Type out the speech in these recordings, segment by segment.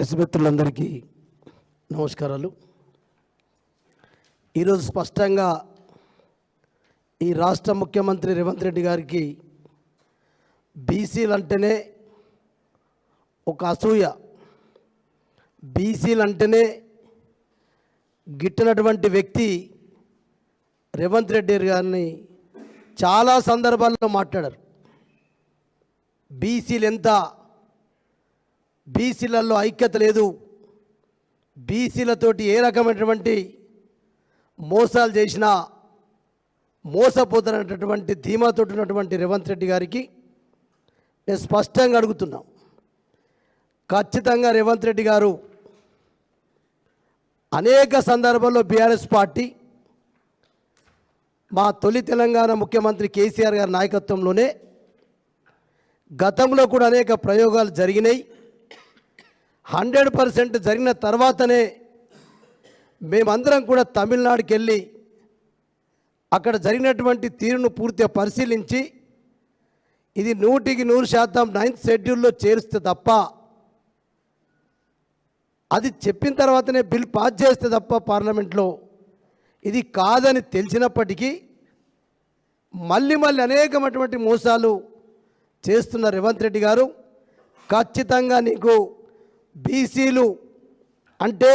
Press మిత్రులందరికీ నమస్కారాలు. ఈరోజు స్పష్టంగా ఈ రాష్ట్ర ముఖ్యమంత్రి రేవంత్ రెడ్డి గారికి బీసీలు అంటేనే ఒక అసూయ. బీసీలు అంటేనే గిట్టినటువంటి వ్యక్తి రేవంత్ రెడ్డి గారిని చాలా సందర్భాల్లో మాట్లాడారు. బీసీలు ఎంత బీసీలలో ఐక్యత లేదు. బీసీలతోటి ఏ రకమైనటువంటి మోసాలు చేసినా మోసపోతున్నటువంటి ధీమాతో ఉన్నటువంటి రేవంత్ రెడ్డి గారికి నేను స్పష్టంగా అడుగుతున్నా. ఖచ్చితంగా రేవంత్ రెడ్డి గారు అనేక సందర్భాల్లో బీఆర్ఎస్ పార్టీ మా తొలి తెలంగాణ ముఖ్యమంత్రి కేసీఆర్ గారి నాయకత్వంలోనే గతంలో కూడా అనేక ప్రయోగాలు జరిగినాయి. హండ్రెడ్ పర్సెంట్ జరిగిన తర్వాతనే మేమందరం కూడా తమిళనాడుకి వెళ్ళి అక్కడ జరిగినటువంటి తీరును పూర్తిగా పరిశీలించి ఇది నూటికి నూరు శాతం నైన్త్ షెడ్యూల్లో చేరిస్తే తప్ప అది చెప్పిన తర్వాతనే బిల్ పాస్ చేస్తే తప్ప పార్లమెంట్లో ఇది కాదని తెలిసినప్పటికీ మళ్ళీ మళ్ళీ అనేకమైనటువంటి మోసాలు చేస్తున్న రేవంత్ రెడ్డి గారు. ఖచ్చితంగా నీకు బీసీలు అంటే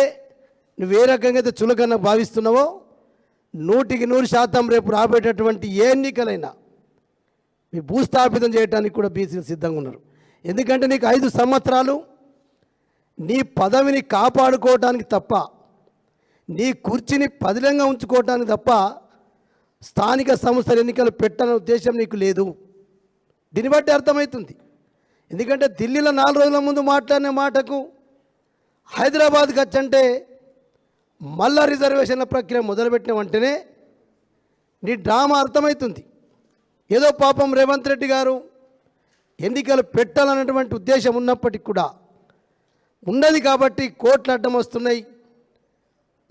నువ్వు ఏ రకంగా అయితే చులకన భావిస్తున్నావో నూటికి నూరు శాతం రేపు రాబోయేటటువంటి ఏ ఎన్నికలైనా మీ భూస్థాపితం చేయడానికి కూడా బీసీలు సిద్ధంగా ఉన్నారు. ఎందుకంటే నీకు ఐదు సంవత్సరాలు నీ పదవిని కాపాడుకోవటానికి తప్ప నీ కుర్చీని పదిలంగా ఉంచుకోవటానికి తప్ప స్థానిక సంస్థల ఎన్నికలు పెట్టాలనే ఉద్దేశం నీకు లేదు. దీన్ని బట్టి అర్థమవుతుంది. ఎందుకంటే ఢిల్లీలో నాలుగు రోజుల ముందు మాట్లాడిన మాటకు హైదరాబాద్కి వచ్చంటే మళ్ళా రిజర్వేషన్ల ప్రక్రియ మొదలుపెట్టిన వెంటనే నీ డ్రామా అర్థమవుతుంది. ఏదో పాపం రేవంత్ రెడ్డి గారు ఎన్నికలు పెట్టాలన్నటువంటి ఉద్దేశం ఉన్నప్పటికీ కూడా ఉన్నది కాబట్టి కోర్టులు అడ్డం వస్తున్నాయి.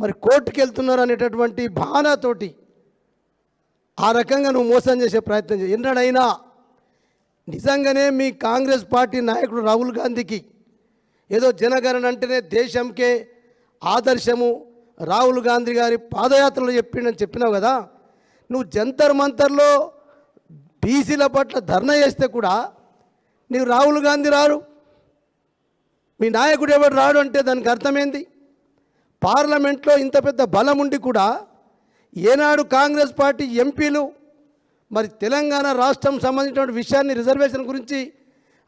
మరి కోర్టుకి వెళ్తున్నారు అనేటటువంటి భావనతోటి ఆ రకంగా నువ్వు మోసం చేసే ప్రయత్నం చేయి. ఎన్నడైనా నిజంగానే మీ కాంగ్రెస్ పార్టీ నాయకుడు రాహుల్ గాంధీకి ఏదో జనగణన అంటేనే దేశంకే ఆదర్శము. రాహుల్ గాంధీ గారి పాదయాత్రలో చెప్పిండని చెప్పినావు కదా. నువ్వు జంతర్ మంతర్లో బీసీల పట్ల ధర్నా చేస్తే కూడా నీవు రాహుల్ గాంధీ రారు. మీ నాయకుడు ఎవడు రాడు అంటే దానికి అర్థమైంది? పార్లమెంట్లో ఇంత పెద్ద బలం ఉండి కూడా ఏనాడు కాంగ్రెస్ పార్టీ ఎంపీలు మరి తెలంగాణ రాష్ట్రం సంబంధించినటువంటి విషయాన్ని రిజర్వేషన్ గురించి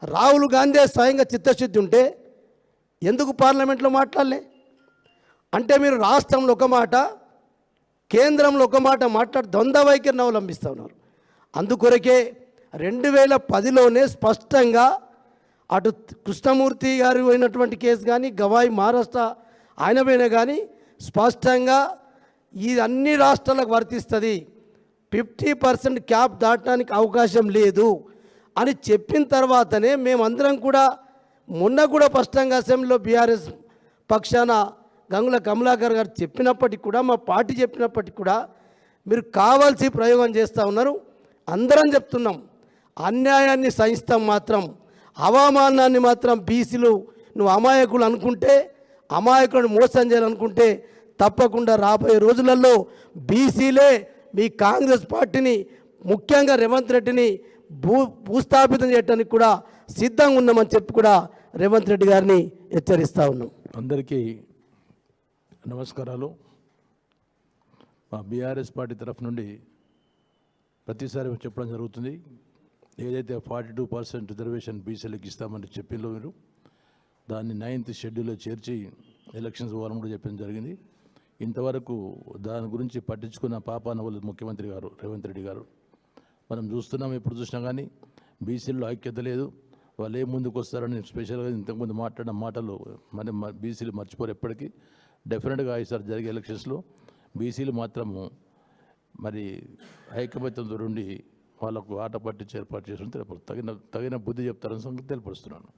రాహుల్ గాంధీ స్వయంగా చిత్తశుద్ధి ఉంటే ఎందుకు పార్లమెంట్లో మాట్లాడలే? అంటే మీరు రాష్ట్రంలో ఒక మాట కేంద్రంలో ఒక మాట మాట్లాడి ద్వంద్వ వైఖరిని అవలంబిస్తూ ఉన్నారు. అందుకొరకే రెండు వేల పదిలోనే స్పష్టంగా అటు కృష్ణమూర్తి గారు అయినటువంటి కేసు కానీ గవాయి మహారాష్ట్ర ఆయన పోయినా కానీ స్పష్టంగా ఈ అన్ని రాష్ట్రాలకు వర్తిస్తుంది. ఫిఫ్టీ పర్సెంట్ క్యాప్ దాటడానికి అవకాశం లేదు అని చెప్పిన తర్వాతనే మేమందరం కూడా మొన్న కూడా స్పష్టంగా అసెంబ్లీలో బీఆర్ఎస్ పక్షాన గంగుల కమలాకర్ గారు చెప్పినప్పటికి కూడా మా పార్టీ చెప్పినప్పటికి కూడా మీరు కావాల్సి ప్రయోగం చేస్తూ ఉన్నారు. అందరం చెప్తున్నాం. అన్యాయాన్ని సహిస్తాం మాత్రం. అవమానాన్ని మాత్రం బీసీలు నువ్వు అమాయకులు అనుకుంటే అమాయకులను మోసం చేయాలనుకుంటే తప్పకుండా రాబోయే రోజులలో బీసీలే మీ కాంగ్రెస్ పార్టీని ముఖ్యంగా రేవంత్ రెడ్డిని భూ భూస్థాపితం చేయడానికి కూడా సిద్ధంగా ఉన్నామని చెప్పి కూడా రేవంత్ రెడ్డి గారిని హెచ్చరిస్తూ ఉన్నాం. అందరికీ నమస్కారాలు. మా బీఆర్ఎస్ పార్టీ తరఫు నుండి ప్రతిసారి చెప్పడం జరుగుతుంది. ఏదైతే ఫార్టీ టూ పర్సెంట్ రిజర్వేషన్ బీసీలకు ఇస్తామని చెప్పిందో మీరు దాన్ని నైన్త్ షెడ్యూల్లో చేర్చి ఎలక్షన్స్ పోవాలని కూడా చెప్పడం జరిగింది. ఇంతవరకు దాని గురించి పట్టించుకున్న పాపాన వాళ్ళు ముఖ్యమంత్రి గారు రేవంత్ రెడ్డి గారు. మనం చూస్తున్నాం ఎప్పుడు చూసినా కానీ బీసీల్లో ఐక్యత లేదు. వాళ్ళు ఏ ముందుకు వస్తారని స్పెషల్గా ఇంతకుముందు మాట్లాడిన మాటలు మరి బీసీలు మర్చిపోరు ఎప్పటికీ. డెఫినెట్గా ఈసారి జరిగే ఎలక్షన్స్లో బీసీలు మాత్రము మరి ఐకమత్యంతో ఉండి వాళ్ళకు ఆట పట్టించి ఏర్పాటు చేసి తగిన తగిన బుద్ధి చెప్తారని సంగతి తెలియపరుస్తున్నాను.